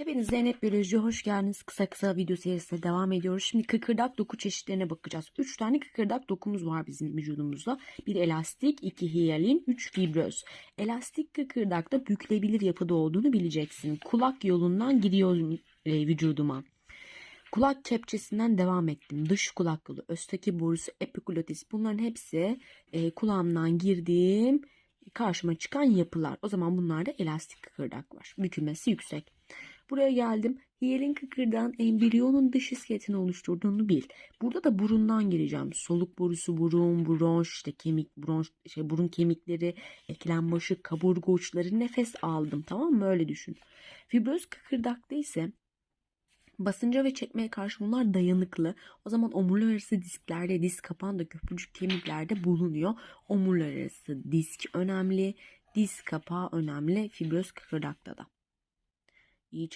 Hepiniz Zeynep Biyoloji'ye hoş geldiniz. Kısa kısa video serisine devam ediyoruz. Şimdi kıkırdak doku çeşitlerine bakacağız. 3 tane kıkırdak dokumuz var bizim vücudumuzda. Bir elastik, iki hiyalin, 3 fibröz. Elastik kıkırdakta bükülebilir yapıda olduğunu bileceksin. Kulak yolundan giriyor e, vücuduma. Kulak kepçesinden devam ettim. Dış kulak yolu, östaki borusu, epiklotis bunların hepsi e, kulağımdan girdiğim karşıma çıkan yapılar. O zaman bunlarda elastik kıkırdak var. Bükülmesi yüksek. Buraya geldim. Hiyelin kıkırdağın embriyonun dış iskeletini oluşturduğunu bil. Burada da burundan gireceğim. Soluk borusu, burun, bronş, işte kemik, bronş, şey, burun kemikleri, eklem başı, kaburga uçları nefes aldım. Tamam mı? Öyle düşün. Fibroz kıkırdakta ise Basınca ve çekmeye karşı bunlar dayanıklı. O zaman omurlar arası disklerde, disk kapağında, köprücük kemiklerde bulunuyor. Omurlar arası disk önemli, disk kapağı önemli. Fibroz kıkırdakta da. İyi